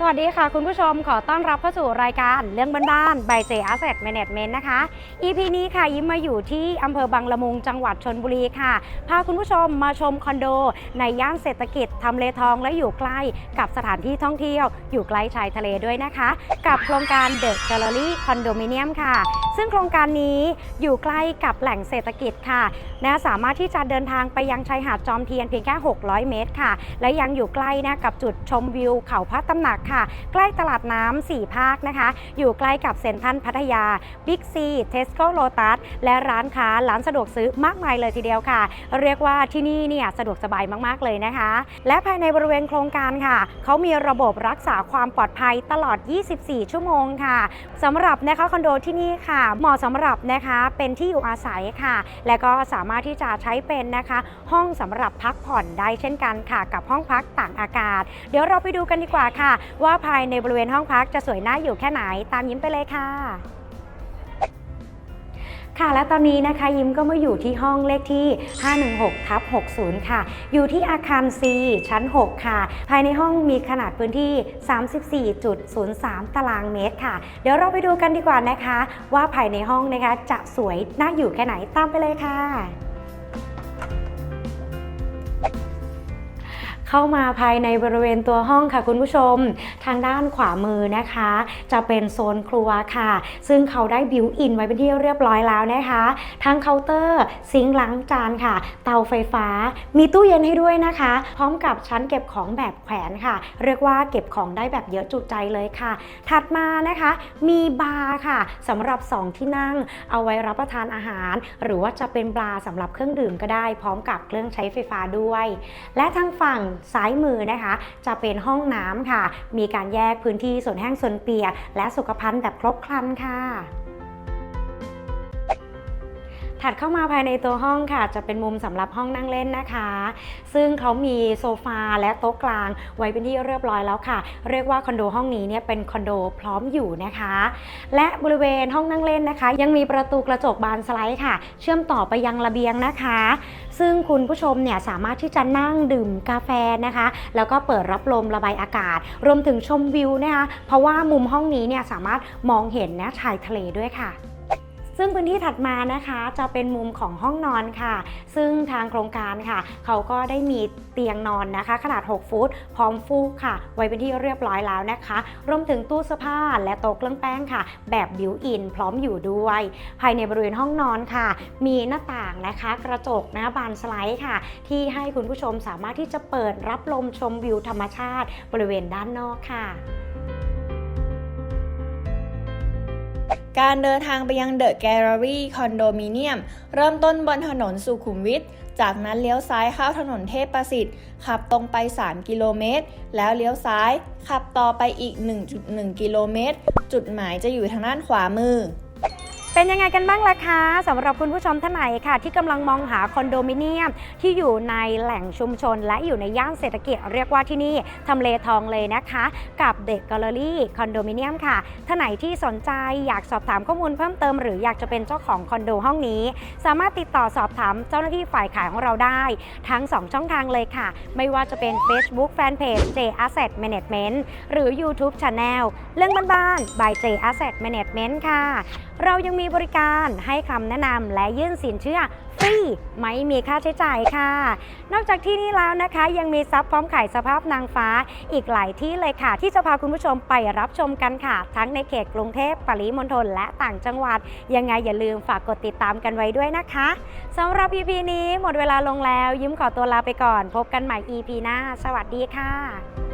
สวัสดีค่ะคุณผู้ชมขอต้อนรับเข้าสู่รายการเรื่องบ้านๆ by J Asset Management นะคะ EP นี้ค่ะยิ้มมาอยู่ที่อำเภอบางละมุงจังหวัดชนบุรีค่ะ พาคุณผู้ชมมาชมคอนโด ในย่านเศรษฐกิจทำเลทองและอยู่ใกล้กับสถานที่ท่องเที่ยว อยู่ใกล้ชายทะเลด้วยนะคะ กับโครงการ The Gallery Condominium ค่ะ ซึ่งโครงการนี้อยู่ใกล้กับแหล่งเศรษฐกิจค่ะนะสามารถที่จะเดินทางไปยังชายหาดจอมเทียนเพียงแค่ 600 เมตรค่ะ และยังอยู่ใกล้นะกับจุดชมวิวเขาพระตำหนักค่ะ ใกล้ตลาดน้ำ4ภาคนะคะ อยู่ใกล้กับเซ็นทรัลพัทยาบิ๊กซีเทสโก้โลตัสและร้านค้าร้านสะดวกซื้อมากมายเลยทีเดียวค่ะ เรียกว่าที่นี่เนี่ยสะดวกสบายมากๆเลยนะคะ และภายในบริเวณโครงการค่ะเขามีระบบรักษาความปลอดภัยตลอด 24 ชั่วโมงค่ะสำหรับนะคะคอนโดที่นี่ค่ะเหมาะสำหรับนะคะเป็นที่อยู่อาศัยค่ะ และก็สามารถที่จะใช้เป็นนะคะ ห้องสำหรับพักผ่อนได้เช่นกันค่ะ กับห้องพักต่างอากาศ เดี๋ยวเราไปดูกันดีกว่าค่ะว่าภายในบริเวณห้องพักจะสวยน่าอยู่แค่ไหนตามยิ้มไปเลยค่ะ ค่ะและตอนนี้นะคะยิ้มก็มาอยู่ที่ห้องเลขที่ 516ทับ60 ค่ะ อยู่ที่อาคาร C ชั้น 6 ค่ะ ภายในห้องมีขนาดพื้นที่ 34.03 ตารางเมตรค่ะ เดี๋ยวเราไปดูกันดีกว่านะคะ ว่าภายในห้องนะคะจะสวยน่าอยู่แค่ไหนตามไปเลยค่ะ เข้ามาภายในบริเวณตัวห้องค่ะคุณผู้ชม ทางด้านขวามือนะคะ จะเป็นโซนครัวค่ะ ซึ่งเขาได้บิวอินไว้เป็นที่เรียบร้อยแล้วนะคะ ทั้งเคาน์เตอร์ซิงค์ล้างจานค่ะ เตาไฟฟ้า มีตู้เย็นให้ด้วยนะคะ พร้อมกับชั้นเก็บของแบบแขวนค่ะ เรียกว่าเก็บของได้แบบเยอะจุใจเลยค่ะ ถัดมานะคะ มีบาร์ค่ะสำหรับ 2 ที่นั่ง เอาไว้รับประทานอาหาร หรือว่าจะเป็นบาร์สำหรับเครื่องดื่มก็ได้ พร้อมกับเครื่องใช้ไฟฟ้าด้วย และทางฝั่งซ้ายมือนะคะ จะเป็นห้องน้ำค่ะ มีการแยกพื้นที่ส่วนแห้งส่วนเปียก และสุขภัณฑ์แบบครบครันค่ะ ถัดเข้ามาภายในตัวห้องค่ะ จะเป็นมุมสำหรับห้องนั่งเล่นนะคะ ซึ่งเขามีโซฟาและโต๊ะกลาง ไว้เป็นที่เรียบร้อยแล้วค่ะ เรียกว่าคอนโดห้องนี้เนี่ยเป็นคอนโดพร้อมอยู่นะคะ และบริเวณห้องนั่งเล่นนะคะ ยังมีประตูกระจกบานสไลด์ค่ะ เชื่อมต่อไปยังระเบียงนะคะ ซึ่งคุณผู้ชมเนี่ยสามารถที่จะนั่งดื่มกาแฟนะคะ แล้วก็เปิดรับลมระบายอากาศ รวมถึงชมวิวนะคะ เพราะว่ามุมห้องนี้เนี่ยสามารถมองเห็นนะชายทะเลด้วยค่ะ ซึ่งพื้นที่ถัดมานะคะจะเป็นมุมของห้องนอนค่ะ ซึ่งทางโครงการค่ะ เขาก็ได้มีเตียงนอนนะคะ ขนาด 6 ฟุต พร้อมฟูกค่ะ ไว้เป็นที่เรียบร้อยแล้วนะคะ รวมถึงตู้เสื้อผ้าและโต๊ะเครื่องแป้งค่ะ แบบบิวอิน พร้อมอยู่ด้วย ภายในบริเวณห้องนอนค่ะ มีหน้าต่างนะคะ กระจกนะบานสไลด์ค่ะ ที่ให้คุณผู้ชมสามารถที่จะเปิดรับลมชมวิวธรรมชาติ บริเวณด้านนอกค่ะ การเดินทางไปยังเดอะแกลเลอรี่คอนโดมิเนียม เริ่มต้นบนถนนสุขุมวิท จากนั้นเลี้ยวซ้ายเข้าถนนเทพประสิทธิ์ ขับตรงไป 3 กิโลเมตร แล้วเลี้ยวซ้าย ขับต่อไปอีก 1.1 กิโลเมตร จุดหมายจะอยู่ทางด้านขวามือ เป็นยังไงกันบ้างล่ะคะสำหรับคุณผู้ชมท่านไหนค่ะ ที่กำลังมองหาคอนโดมิเนียม ที่อยู่ในแหล่งชุมชน และอยู่ในย่านเศรษฐกิจเรียกว่าที่นี่ทำเลทองเลยนะคะ กับเด็ก a l ล e r y คอนโดมิเนียมค่ะท่านไหนที่สนใจอยากสอบถามข้อมูลเพิ่มเติม หรืออยากจะเป็นเจ้าของคอนโดห้องนี้ สามารถติดต่อสอบถามเจ้าหน้าที่ฝ่ายขายของเราได้ ทั้ง 2 ช่องทางเลยค่ะ ไม่ว่าจะเป็น Facebook Fanpage J Asset Management หรือ YouTube Channel เรื่องบ้านๆ by J Asset Management ค่ะ เรายังมีบริการให้คำแนะนำและยื่นสินเชื่อฟรีไม่มีค่าใช้จ่ายค่ะ นอกจากที่นี่แล้วนะคะ ยังมีซับพร้อมขายสภาพนางฟ้าอีกหลายที่เลยค่ะ ที่จะพาคุณผู้ชมไปรับชมกันค่ะ ทั้งในเขตกรุงเทพปริมณฑลและต่างจังหวัด ยังไงอย่าลืมฝากกดติดตามกันไว้ด้วยนะคะสำหรับ EP นี้หมดเวลาลงแล้ว ยิ้มขอตัวลาไปก่อน พบกันใหม่ EP หน้า สวัสดีค่ะ